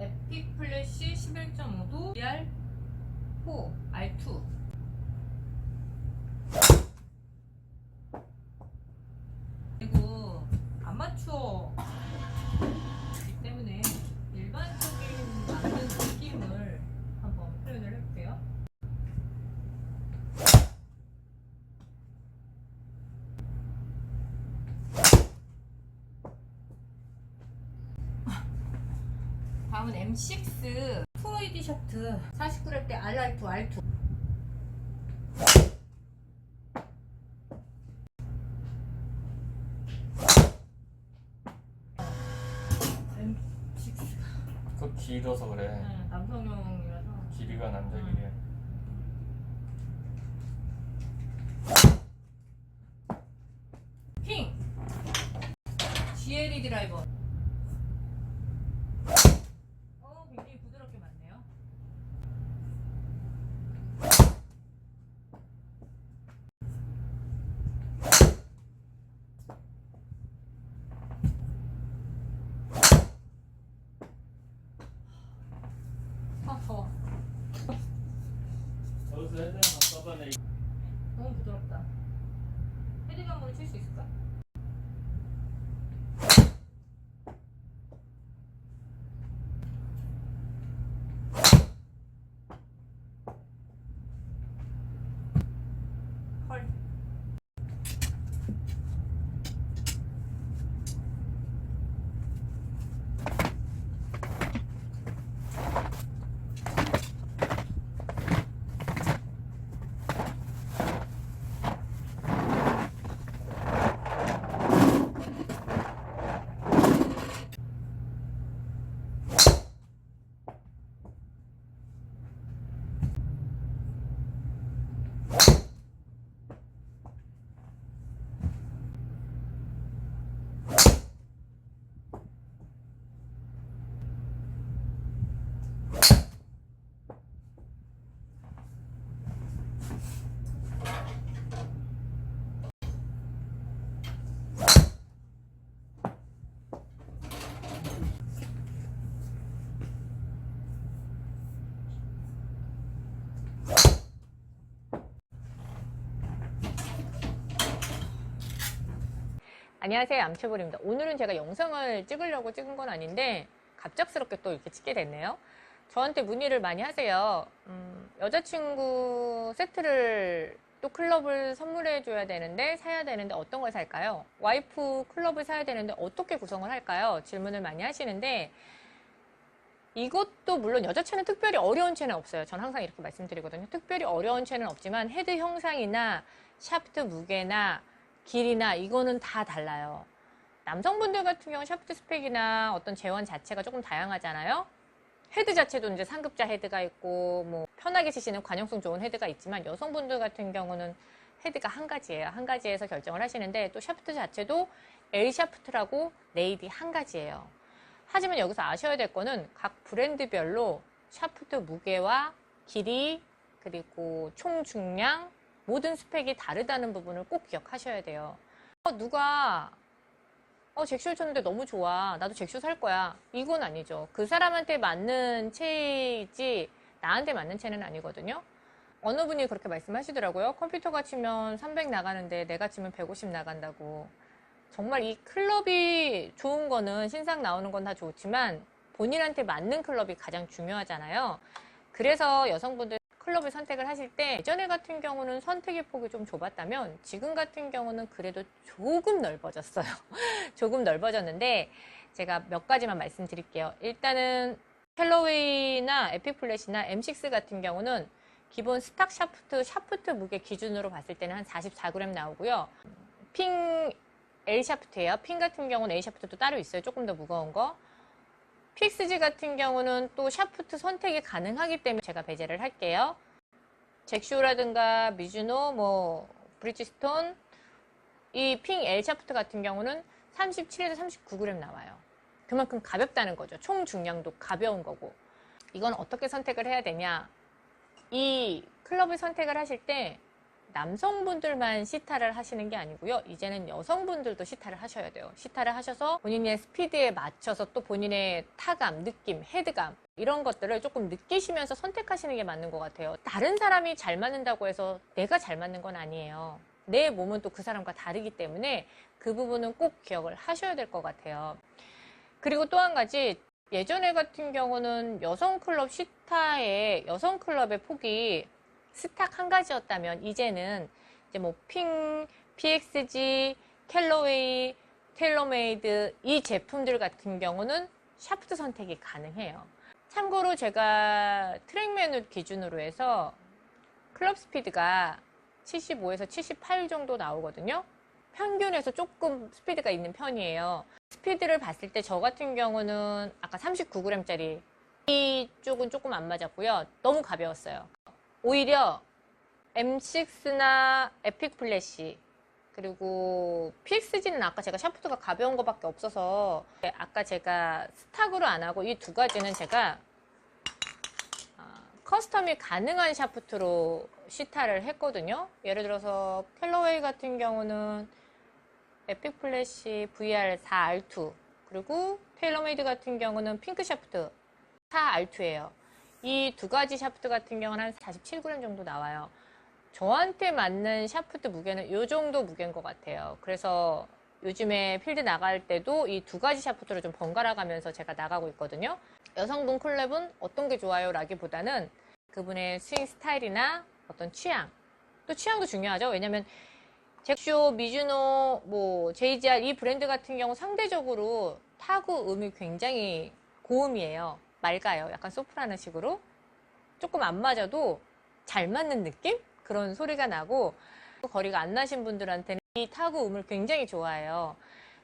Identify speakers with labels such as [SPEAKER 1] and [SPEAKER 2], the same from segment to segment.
[SPEAKER 1] 에픽 플래시 11.5도 DR4 R2 그리고 아마추어이기 때문에 일반적인 맞는 느낌을 한번 표현을 해볼게요. 다음은 M6. 2OED 셔트. 49렙 대 RR2 R2 M6가.
[SPEAKER 2] 그 길어서 그래.
[SPEAKER 1] 남성용이라서.
[SPEAKER 2] 길이가 남자 길이야.
[SPEAKER 1] 핑! GLE 드라이버 안녕하세요. 암채볼입니다. 오늘은 제가 영상을 찍으려고 찍은 건 아닌데 갑작스럽게 또 이렇게 찍게 됐네요. 저한테 문의를 많이 하세요. 음, 여자친구 세트를 또 클럽을 선물해 줘야 되는데 사야 되는데 어떤 걸 살까요? 와이프 클럽을 사야 되는데 어떻게 구성을 할까요? 질문을 많이 하시는데 이것도 물론 여자체는 특별히 어려운 채는 없어요. 전 항상 이렇게 말씀드리거든요. 특별히 어려운 채는 없지만 헤드 형상이나 샤프트 무게나 길이나 이거는 다 달라요. 남성분들 같은 경우 샤프트 스펙이나 어떤 재원 자체가 조금 다양하잖아요. 헤드 자체도 이제 상급자 헤드가 있고 뭐 편하게 치시는 관용성 좋은 헤드가 있지만 여성분들 같은 경우는 헤드가 한 가지예요. 한 가지에서 결정을 하시는데 또 샤프트 자체도 L 샤프트라고 레이디 한 가지예요. 하지만 여기서 아셔야 될 거는 각 브랜드별로 샤프트 무게와 길이 그리고 총 중량 모든 스펙이 다르다는 부분을 꼭 기억하셔야 돼요. 어, 누가 어 잭쇼 쳤는데 너무 좋아. 나도 잭쇼 살 거야. 이건 아니죠. 그 사람한테 맞는 채이지 나한테 맞는 채는 아니거든요. 어느 분이 그렇게 말씀하시더라고요. 컴퓨터가 치면 300 나가는데 내가 치면 150 나간다고. 정말 이 클럽이 좋은 거는 신상 나오는 건 다 좋지만 본인한테 맞는 클럽이 가장 중요하잖아요. 그래서 여성분들 클럽을 선택을 하실 때 예전에 같은 경우는 선택의 폭이 좀 좁았다면 지금 같은 경우는 그래도 조금 넓어졌어요. 조금 넓어졌는데 제가 몇 가지만 말씀드릴게요. 일단은 캘러웨이나 에픽플랫이나 M6 같은 경우는 기본 스탁 샤프트, 샤프트 무게 기준으로 봤을 때는 한 44g 나오고요. 핑 L 샤프트예요. 핀 같은 경우는 A 샤프트도 따로 있어요. 조금 더 무거운 거. PXG 같은 경우는 또 샤프트 선택이 가능하기 때문에 제가 배제를 할게요. 잭쇼라든가 미즈노, 뭐 브리지스톤 이 핑 L 샤프트 같은 경우는 37에서 39g 나와요. 그만큼 가볍다는 거죠. 총 중량도 가벼운 거고. 이건 어떻게 선택을 해야 되냐? 이 클럽을 선택을 하실 때 남성분들만 시타를 하시는 게 아니고요. 이제는 여성분들도 시타를 하셔야 돼요. 시타를 하셔서 본인의 스피드에 맞춰서 또 본인의 타감, 느낌, 헤드감 이런 것들을 조금 느끼시면서 선택하시는 게 맞는 것 같아요. 다른 사람이 잘 맞는다고 해서 내가 잘 맞는 건 아니에요. 내 몸은 또 그 사람과 다르기 때문에 그 부분은 꼭 기억을 하셔야 될 것 같아요. 그리고 또 한 가지 예전에 같은 경우는 여성 클럽 시타의 여성 클럽의 폭이 스탁 한 가지였다면 이제는 이제 뭐 핑, PXG, 캘러웨이, 텔러메이드 이 제품들 같은 경우는 샤프트 선택이 가능해요. 참고로 제가 트랙맨을 기준으로 해서 클럽 스피드가 75에서 78 정도 나오거든요. 평균에서 조금 스피드가 있는 편이에요. 스피드를 봤을 때 저 같은 경우는 아까 39g짜리 이쪽은 조금 안 맞았고요. 너무 가벼웠어요. 오히려 M6나 에픽 플래시 그리고 PXG는 아까 제가 샤프트가 가벼운 것밖에 없어서 아까 제가 스탁으로 안 하고 이 두 가지는 제가 아, 커스텀이 가능한 샤프트로 시타를 했거든요. 예를 들어서 캘러웨이 같은 경우는 에픽 플래시 VR4R2 그리고 테일러메이드 같은 경우는 핑크 샤프트 4R2예요. 이 두 가지 샤프트 같은 경우는 한 47g 정도 나와요. 저한테 맞는 샤프트 무게는 이 정도 무게인 것 같아요. 그래서 요즘에 필드 나갈 때도 이 두 가지 샤프트를 좀 번갈아 가면서 제가 나가고 있거든요. 여성분 콜랩은 어떤 게 좋아요? 라기보다는 그분의 스윙 스타일이나 어떤 취향. 또 취향도 중요하죠. 왜냐면 잭쇼, 미즈노, 뭐 JGR 이 브랜드 같은 경우 상대적으로 타구 음이 굉장히 고음이에요. 맑아요. 약간 소프라노 식으로. 조금 안 맞아도 잘 맞는 느낌? 그런 소리가 나고 거리가 안 나신 분들한테는 이 타구 음을 굉장히 좋아해요.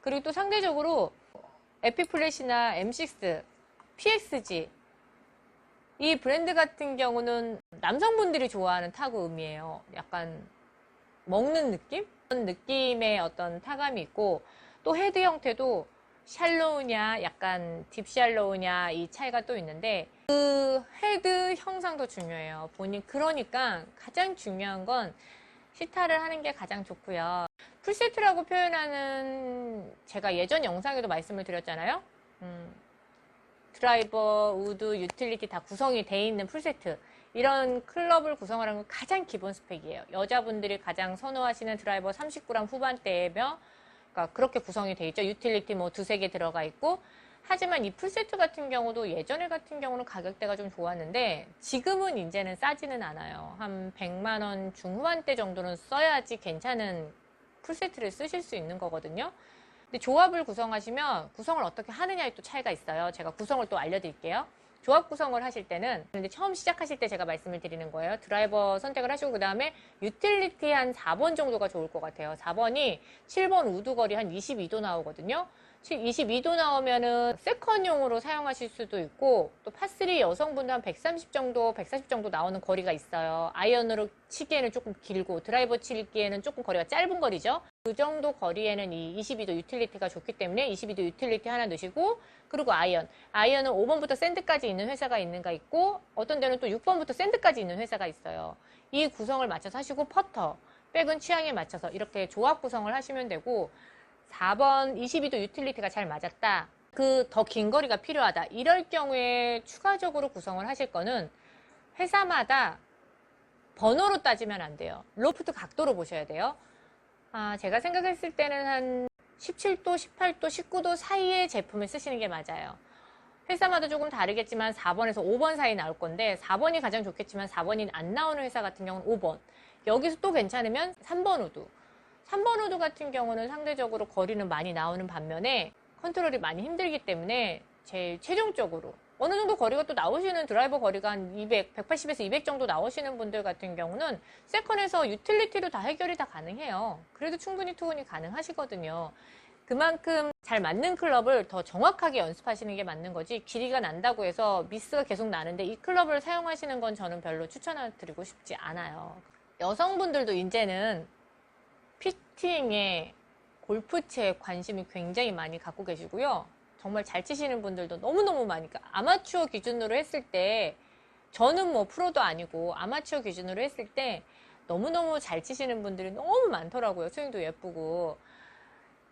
[SPEAKER 1] 그리고 또 상대적으로 에피플래시나 M6, PXG 이 브랜드 같은 경우는 남성분들이 좋아하는 타구 음이에요. 약간 먹는 느낌? 그런 느낌의 어떤 타감이 있고 또 헤드 형태도 샬로우냐 약간 딥샬로우냐 이 차이가 또 있는데 그 헤드 형상도 중요해요. 본인 그러니까 가장 중요한 건 시타를 하는 게 가장 좋고요. 풀세트라고 표현하는 제가 예전 영상에도 말씀을 드렸잖아요. 음, 드라이버, 우드, 유틸리티 다 구성이 돼 있는 풀세트. 이런 클럽을 구성하는 건 가장 기본 스펙이에요. 여자분들이 가장 선호하시는 드라이버 30g 후반대며 그러니까 그렇게 구성이 돼 있죠. 유틸리티 뭐 두세 개 들어가 있고 하지만 이 풀세트 같은 경우도 예전에 같은 경우는 가격대가 좀 좋았는데 지금은 이제는 싸지는 않아요. 한 100만 원 중후반대 정도는 써야지 괜찮은 풀세트를 쓰실 수 있는 거거든요. 근데 조합을 구성하시면 구성을 어떻게 하느냐에 또 차이가 있어요. 제가 구성을 또 알려드릴게요. 조합 구성을 하실 때는 처음 시작하실 때 제가 말씀을 드리는 거예요. 드라이버 선택을 하시고 그 다음에 유틸리티 한 4번 정도가 좋을 것 같아요. 4번이 7번 우드 거리 한 22도 나오거든요. 22도 나오면은 세컨용으로 사용하실 수도 있고 또 파3 여성분도 한 130 정도, 140 정도 나오는 거리가 있어요. 아이언으로 치기에는 조금 길고 드라이버 치기에는 조금 거리가 짧은 거리죠. 그 정도 거리에는 이 22도 유틸리티가 좋기 때문에 22도 유틸리티 하나 넣으시고 그리고 아이언. 아이언은 5번부터 샌드까지 있는 회사가 있는가 있고 어떤 데는 또 6번부터 샌드까지 있는 회사가 있어요. 이 구성을 맞춰서 하시고 퍼터. 백은 취향에 맞춰서 이렇게 조합 구성을 하시면 되고 4번 22도 유틸리티가 잘 맞았다. 그 더 긴 거리가 필요하다. 이럴 경우에 추가적으로 구성을 하실 거는 회사마다 번호로 따지면 안 돼요. 로프트 각도로 보셔야 돼요. 아, 제가 생각했을 때는 한 17도, 18도, 19도 사이의 제품을 쓰시는 게 맞아요. 회사마다 조금 다르겠지만 4번에서 5번 사이 나올 건데 4번이 가장 좋겠지만 4번이 안 나오는 회사 같은 경우는 5번. 여기서 또 괜찮으면 3번 우드. 3번 우드 같은 경우는 상대적으로 거리는 많이 나오는 반면에 컨트롤이 많이 힘들기 때문에 제일 최종적으로 어느 정도 거리가 또 나오시는 드라이버 거리가 한 200, 180에서 200 정도 나오시는 분들 같은 경우는 세컨에서 유틸리티로 다 해결이 다 가능해요. 그래도 충분히 투혼이 가능하시거든요. 그만큼 잘 맞는 클럽을 더 정확하게 연습하시는 게 맞는 거지 길이가 난다고 해서 미스가 계속 나는데 이 클럽을 사용하시는 건 저는 별로 추천드리고 싶지 않아요. 여성분들도 이제는 피팅에 골프채에 관심이 굉장히 많이 갖고 계시고요. 정말 잘 치시는 분들도 너무너무 많이, 그러니까 아마추어 기준으로 했을 때, 저는 뭐 프로도 아니고 아마추어 기준으로 했을 때 너무너무 잘 치시는 분들이 너무 많더라고요. 스윙도 예쁘고.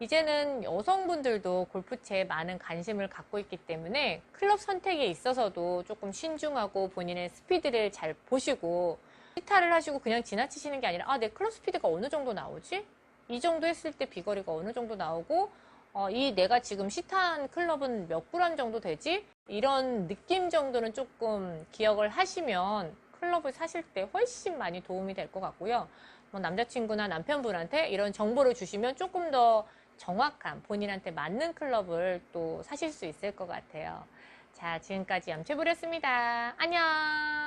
[SPEAKER 1] 이제는 여성분들도 골프채에 많은 관심을 갖고 있기 때문에 클럽 선택에 있어서도 조금 신중하고 본인의 스피드를 잘 보시고 시타를 하시고 그냥 지나치시는 게 아니라 아, 내 클럽 스피드가 어느 정도 나오지? 이 정도 했을 때 비거리가 어느 정도 나오고 어, 이 내가 지금 시타한 클럽은 몇 그램 정도 되지? 이런 느낌 정도는 조금 기억을 하시면 클럽을 사실 때 훨씬 많이 도움이 될 것 같고요. 뭐 남자친구나 남편분한테 이런 정보를 주시면 조금 더 정확한 본인한테 맞는 클럽을 또 사실 수 있을 것 같아요. 자, 지금까지 염채부렸습니다. 안녕!